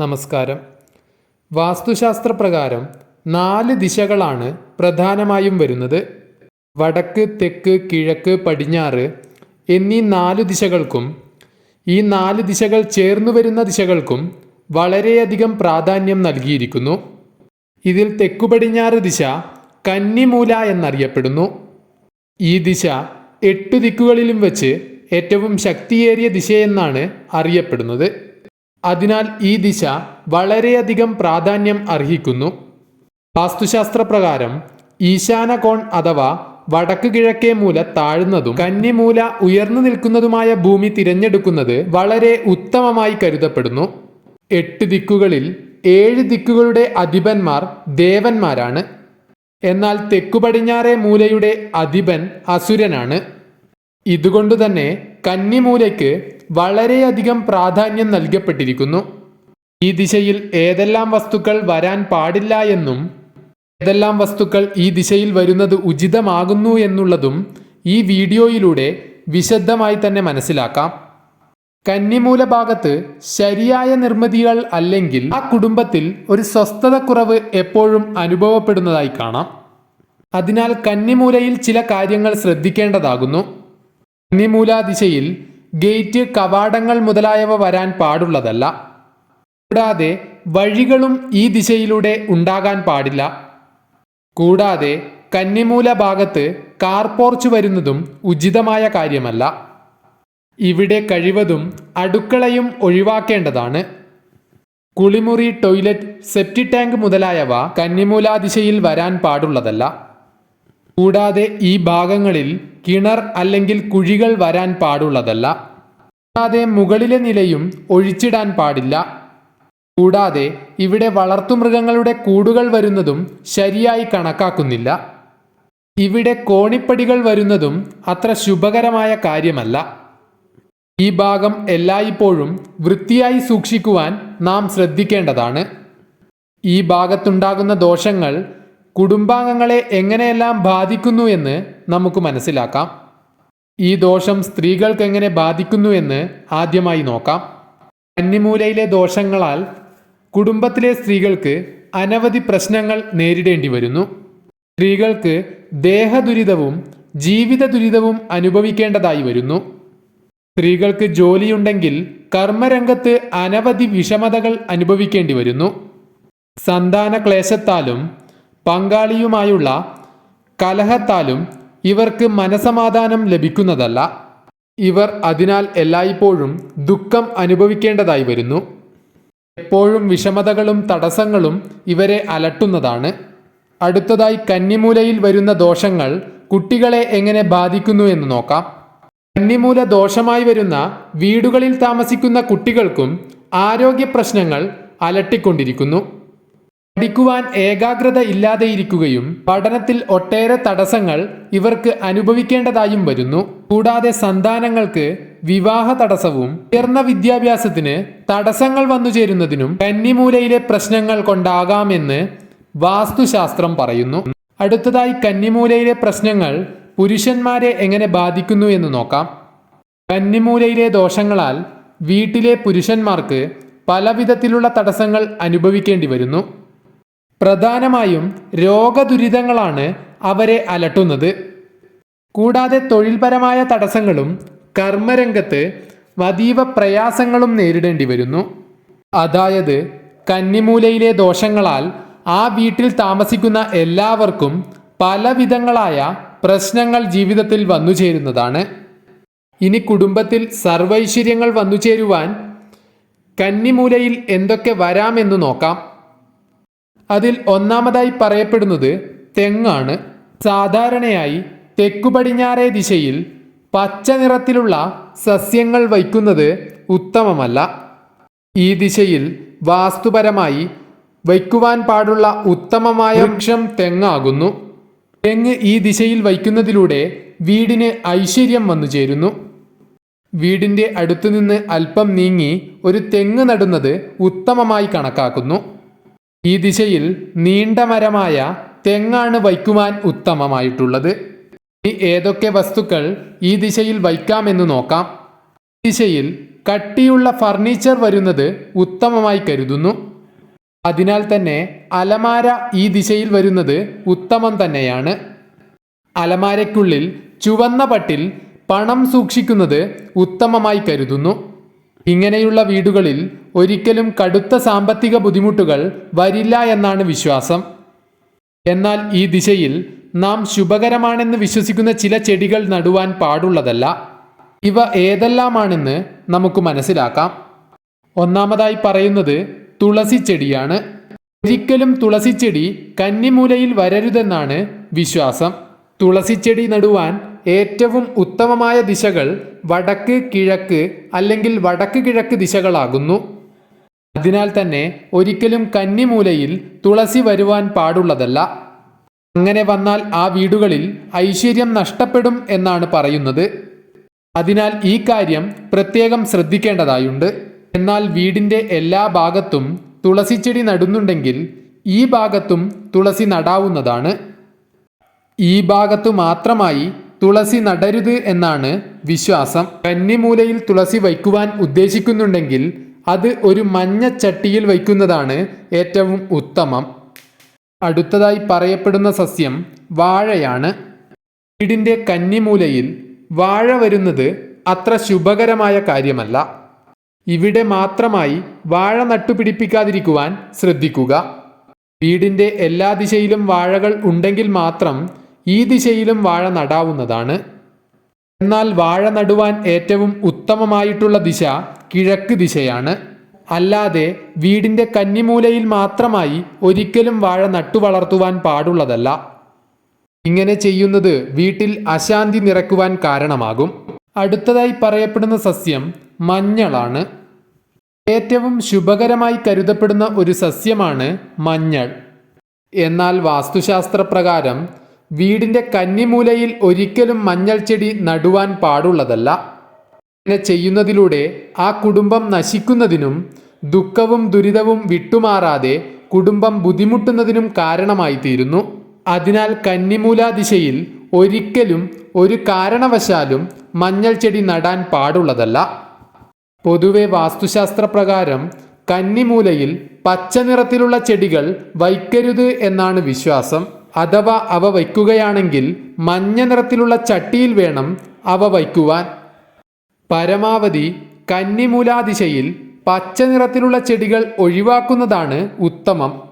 നമസ്കാരം. വാസ്തുശാസ്ത്രപ്രകാരം നാല് ദിശകളാണ് പ്രധാനമായും വരുന്നത്. വടക്ക് തെക്ക് കിഴക്ക് പടിഞ്ഞാറ് എന്നീ നാല് ദിശകൾക്കും ഈ നാല് ദിശകൾ ചേർന്നു വരുന്ന ദിശകൾക്കും വളരെയധികം പ്രാധാന്യം നൽകിയിരിക്കുന്നു. ഇതിൽ തെക്കു പടിഞ്ഞാറ് ദിശ കന്നിമൂല എന്നറിയപ്പെടുന്നു. ഈ ദിശ എട്ട് ദിക്കുകളിലും വെച്ച് ഏറ്റവും ശക്തിയേറിയ ദിശയെന്നാണ് അറിയപ്പെടുന്നത്. അതിനാൽ ഈ ദിശ വളരെയധികം പ്രാധാന്യം അർഹിക്കുന്നു. വാസ്തുശാസ്ത്രപ്രകാരം ഈശാന കോൺ അഥവാ വടക്ക് കിഴക്കേ മൂല താഴ്ന്നതും കന്നിമൂല ഉയർന്നു നിൽക്കുന്നതുമായ ഭൂമി തിരഞ്ഞെടുക്കുന്നത് വളരെ ഉത്തമമായി കരുതപ്പെടുന്നു. എട്ട് ദിക്കുകളിൽ ഏഴ് ദിക്കുകളുടെ അധിപന്മാർ ദേവന്മാരാണ്. എന്നാൽ തെക്കു പടിഞ്ഞാറേ മൂലയുടെ അധിപൻ അസുരനാണ്. ഇതുകൊണ്ടുതന്നെ കന്നിമൂലയ്ക്ക് വളരെയധികം പ്രാധാന്യം നൽകപ്പെട്ടിരിക്കുന്നു. ഈ ദിശയിൽ ഏതെല്ലാം വസ്തുക്കൾ വരാൻ പാടില്ല എന്നും ഏതെല്ലാം വസ്തുക്കൾ ഈ ദിശയിൽ വരുന്നത് ഉചിതമാകുന്നു എന്നുള്ളതും ഈ വീഡിയോയിലൂടെ വിശദമായി തന്നെ മനസ്സിലാക്കാം. കന്നിമൂല ഭാഗത്ത് ശരിയായ നിർമ്മിതികൾ അല്ലെങ്കിൽ ആ കുടുംബത്തിൽ ഒരു സ്വസ്ഥതക്കുറവ് എപ്പോഴും അനുഭവപ്പെടുന്നതായി കാണാം. അതിനാൽ കന്നിമൂലയിൽ ചില കാര്യങ്ങൾ ശ്രദ്ധിക്കേണ്ടതാകുന്നു. കന്നിമൂല ദിശയിൽ ഗേറ്റ് കവാടങ്ങൾ മുതലായവ വരാൻ പാടുള്ളതല്ല. കൂടാതെ വഴികളും ഈ ദിശയിലൂടെ ഉണ്ടാകാൻ പാടില്ല. കൂടാതെ കന്നിമൂല ഭാഗത്ത് കാർ പോർച്ച് വരുന്നതും ഉചിതമായ കാര്യമല്ല. ഇവിടെ കഴിവതും അടുക്കളയും ഒഴിവാക്കേണ്ടതാണ്. കുളിമുറി ടോയ്ലറ്റ് സെപ്റ്റി ടാങ്ക് മുതലായവ കന്നിമൂല ദിശയിൽ വരാൻ പാടുള്ളതല്ല. കൂടാതെ ഈ ഭാഗങ്ങളിൽ കിണർ അല്ലെങ്കിൽ കുഴികൾ വരാൻ പാടുള്ളതല്ല. കൂടാതെ മുകളിലെ നിലയും ഒഴിച്ചിടാൻ പാടില്ല. കൂടാതെ ഇവിടെ വളർത്തുമൃഗങ്ങളുടെ കൂടുകൾ വരുന്നതും ശരിയായി കണക്കാക്കുന്നില്ല. ഇവിടെ കോണിപ്പടികൾ വരുന്നതും അത്ര ശുഭകരമായ കാര്യമല്ല. ഈ ഭാഗം എല്ലായ്പ്പോഴും വൃത്തിയായി സൂക്ഷിക്കുവാൻ നാം ശ്രദ്ധിക്കേണ്ടതാണ്. ഈ ഭാഗത്തുണ്ടാകുന്ന ദോഷങ്ങൾ കുടുംബാംഗങ്ങളെ എങ്ങനെയെല്ലാം ബാധിക്കുന്നു എന്ന് നമുക്ക് മനസ്സിലാക്കാം. ഈ ദോഷം സ്ത്രീകൾക്ക് എങ്ങനെ ബാധിക്കുന്നു എന്ന് ആദ്യമായി നോക്കാം. കന്നിമൂലയിലെ ദോഷങ്ങളാൽ കുടുംബത്തിലെ സ്ത്രീകൾക്ക് അനവധി പ്രശ്നങ്ങൾ നേരിടേണ്ടി വരുന്നു. സ്ത്രീകൾക്ക് ദേഹദുരിതവും ജീവിത ദുരിതവും അനുഭവിക്കേണ്ടതായി വരുന്നു. സ്ത്രീകൾക്ക് ജോലിയുണ്ടെങ്കിൽ കർമ്മരംഗത്ത് അനവധി വിഷമതകൾ അനുഭവിക്കേണ്ടി വരുന്നു. സന്താന ക്ലേശത്താലും പങ്കാളിയുമായുള്ള കലഹത്താലും ഇവർക്ക് മനസമാധാനം ലഭിക്കുന്നതല്ല. ഇവർ അതിനാൽ എല്ലായ്പ്പോഴും ദുഃഖം അനുഭവിക്കേണ്ടതായി വരുന്നു. എപ്പോഴും വിഷമതകളും തടസ്സങ്ങളും ഇവരെ അലട്ടുന്നതാണ്. അടുത്തതായി കന്നിമൂലയിൽ വരുന്ന ദോഷങ്ങൾ കുട്ടികളെ എങ്ങനെ ബാധിക്കുന്നു എന്ന് നോക്കാം. കന്നിമൂല ദോഷമായി വരുന്ന വീടുകളിൽ താമസിക്കുന്ന കുട്ടികൾക്കും ആരോഗ്യ പ്രശ്നങ്ങൾ അലട്ടിക്കൊണ്ടിരിക്കുന്നു. പഠിക്കുവാൻ ഏകാഗ്രത ഇല്ലാതെയിരിക്കുകയും പഠനത്തിൽ ഒട്ടേറെ തടസ്സങ്ങൾ ഇവർക്ക് അനുഭവിക്കേണ്ടതായും വരുന്നു. കൂടാതെ സന്താനങ്ങൾക്ക് വിവാഹ തടസ്സവും ഉയർന്ന വിദ്യാഭ്യാസത്തിന് തടസ്സങ്ങൾ വന്നു ചേരുന്നതിനും കന്നിമൂലയിലെ പ്രശ്നങ്ങൾ കൊണ്ടാകാമെന്ന് വാസ്തുശാസ്ത്രം പറയുന്നു. അടുത്തതായി കന്നിമൂലയിലെ പ്രശ്നങ്ങൾ പുരുഷന്മാരെ എങ്ങനെ ബാധിക്കുന്നു എന്ന് നോക്കാം. കന്നിമൂലയിലെ ദോഷങ്ങളാൽ വീട്ടിലെ പുരുഷന്മാർക്ക് പലവിധത്തിലുള്ള തടസ്സങ്ങൾ അനുഭവിക്കേണ്ടി വരുന്നു. പ്രധാനമായും രോഗദുരിതങ്ങളാണ് അവരെ അലട്ടുന്നത്. കൂടാതെ തൊഴിൽപരമായ തടസ്സങ്ങളും കർമ്മരംഗത്ത് അതീവ പ്രയാസങ്ങളും നേരിടേണ്ടി വരുന്നു. അതായത് കന്നിമൂലയിലെ ദോഷങ്ങളാൽ ആ വീട്ടിൽ താമസിക്കുന്ന എല്ലാവർക്കും പലവിധങ്ങളായ പ്രശ്നങ്ങൾ ജീവിതത്തിൽ വന്നു ചേരുന്നതാണ്. ഇനി കുടുംബത്തിൽ സർവൈശ്വര്യങ്ങൾ വന്നു ചേരുവാൻ കന്നിമൂലയിൽ എന്തൊക്കെ വരാമെന്ന് നോക്കാം. അതിൽ ഒന്നാമതായി പറയപ്പെടുന്നത് തെങ്ങാണ്. സാധാരണയായി തെക്കു പടിഞ്ഞാറേ ദിശയിൽ പച്ച നിറത്തിലുള്ള സസ്യങ്ങൾ വയ്ക്കുന്നത് ഉത്തമമല്ല. ഈ ദിശയിൽ വാസ്തുപരമായി വയ്ക്കുവാൻ പാടുള്ള ഉത്തമമായ വൃക്ഷം തെങ്ങാകുന്നു. തെങ്ങ് ഈ ദിശയിൽ വയ്ക്കുന്നതിലൂടെ വീടിന് ഐശ്വര്യം വന്നു ചേരുന്നു. വീടിന്റെ അടുത്തുനിന്ന് അല്പം നീങ്ങി ഒരു തെങ്ങ് നടുന്നത് ഉത്തമമായി കണക്കാക്കുന്നു. ഈ ദിശയിൽ നീണ്ട മരമായ തെങ്ങാണ് വയ്ക്കുവാൻ ഉത്തമമായിട്ടുള്ളത്. ഇനി ഏതൊക്കെ വസ്തുക്കൾ ഈ ദിശയിൽ വയ്ക്കാമെന്ന് നോക്കാം. ഈ ദിശയിൽ കട്ടിയുള്ള ഫർണിച്ചർ വരുന്നത് ഉത്തമമായി കരുതുന്നു. അതിനാൽ തന്നെ അലമാര ഈ ദിശയിൽ വരുന്നത് ഉത്തമം തന്നെയാണ്. അലമാരയ്ക്കുള്ളിൽ ചുവന്ന പട്ടിൽ പണം സൂക്ഷിക്കുന്നത് ഉത്തമമായി കരുതുന്നു. ഇങ്ങനെയുള്ള വീടുകളിൽ ഒരിക്കലും കടുത്ത സാമ്പത്തിക ബുദ്ധിമുട്ടുകൾ വരില്ല എന്നാണ് വിശ്വാസം. എന്നാൽ ഈ ദിശയിൽ നാം ശുഭകരമാണെന്ന് വിശ്വസിക്കുന്ന ചില ചെടികൾ നടുവാൻ പാടുള്ളതല്ല. ഇവ ഏതെല്ലാമാണെന്ന് നമുക്ക് മനസ്സിലാക്കാം. ഒന്നാമതായി പറയുന്നത് തുളസി ചെടിയാണ്. ഒരിക്കലും തുളസിച്ചെടി കന്നിമൂലയിൽ വരരുതെന്നാണ് വിശ്വാസം. തുളസിച്ചെടി നടുവാൻ ഏറ്റവും ഉത്തമമായ ദിശകൾ വടക്ക് കിഴക്ക് അല്ലെങ്കിൽ വടക്ക് കിഴക്ക് ദിശകളാകുന്നു. അതിനാൽ തന്നെ ഒരിക്കലും കന്നിമൂലയിൽ തുളസി വരുവാൻ പാടുള്ളതല്ല. അങ്ങനെ വന്നാൽ ആ വീടുകളിൽ ഐശ്വര്യം നഷ്ടപ്പെടും എന്നാണ് പറയുന്നത്. അതിനാൽ ഈ കാര്യം പ്രത്യേകം ശ്രദ്ധിക്കേണ്ടതായുണ്ട്. എന്നാൽ വീടിന്റെ എല്ലാ ഭാഗത്തും തുളസി ചെടി നടുന്നുണ്ടെങ്കിൽ ഈ ഭാഗത്തും തുളസി നടാവുന്നതാണ്. ഈ ഭാഗത്തു മാത്രമായി തുളസി നടരുത് എന്നാണ് വിശ്വാസം. കന്നിമൂലയിൽ തുളസി വയ്ക്കുവാൻ ഉദ്ദേശിക്കുന്നുണ്ടെങ്കിൽ അത് ഒരു മഞ്ഞ ചട്ടിയിൽ വയ്ക്കുന്നതാണ് ഏറ്റവും ഉത്തമം. അടുത്തതായി പറയപ്പെടുന്ന സസ്യം വാഴയാണ്. വീടിന്റെ കന്നിമൂലയിൽ വാഴ വരുന്നത് അത്ര ശുഭകരമായ കാര്യമല്ല. ഇവിടെ മാത്രമായി വാഴ നട്ടുപിടിപ്പിക്കാതിരിക്കുവാൻ ശ്രദ്ധിക്കുക. വീടിന്റെ എല്ലാ ദിശയിലും വാഴകൾ ഉണ്ടെങ്കിൽ മാത്രം ഈ ദിശയിലും വാഴ നടാവുന്നതാണ്. എന്നാൽ വാഴ നടുവാൻ ഏറ്റവും ഉത്തമമായിട്ടുള്ള ദിശ കിഴക്ക് ദിശയാണ്. അല്ലാതെ വീടിന്റെ കന്നിമൂലയിൽ മാത്രമായി ഒരിക്കലും വാഴ നട്ടുവളർത്തുവാൻ പാടുള്ളതല്ല. ഇങ്ങനെ ചെയ്യുന്നത് വീട്ടിൽ അശാന്തി നിറക്കുവാൻ കാരണമാകും. അടുത്തതായി പറയപ്പെടുന്ന സസ്യം മഞ്ഞളാണ്. ഏറ്റവും ശുഭകരമായി കരുതപ്പെടുന്ന ഒരു സസ്യമാണ് മഞ്ഞൾ. എന്നാൽ വാസ്തുശാസ്ത്ര വീടിന്റെ കന്നിമൂലയിൽ ഒരിക്കലും മഞ്ഞൾ ചെടി നടുവാൻ പാടുള്ളതല്ല. ഇങ്ങനെ ചെയ്യുന്നതിലൂടെ ആ കുടുംബം നശിക്കുന്നതിനും ദുഃഖവും ദുരിതവും വിട്ടുമാറാതെ കുടുംബം ബുദ്ധിമുട്ടുന്നതിനും കാരണമായി തീരുന്നു അതിനാൽ കന്നിമൂല ദിശയിൽ ഒരിക്കലും ഒരു കാരണവശാലും മഞ്ഞൾ ചെടി നടാൻ പാടുള്ളതല്ല. പൊതുവെ വാസ്തുശാസ്ത്ര പ്രകാരം കന്നിമൂലയിൽ പച്ച നിറത്തിലുള്ള ചെടികൾ വയ്ക്കരുത് എന്നാണ് വിശ്വാസം. അഥവാ അവ വയ്ക്കുകയാണെങ്കിൽ മഞ്ഞ നിറത്തിലുള്ള ചട്ടിയിൽ വേണം അവ വയ്ക്കുവാൻ. പരമാവധി കന്നിമൂലാദിശയിൽ പച്ച നിറത്തിലുള്ള ചെടികൾ ഒഴിവാക്കുന്നതാണ് ഉത്തമം.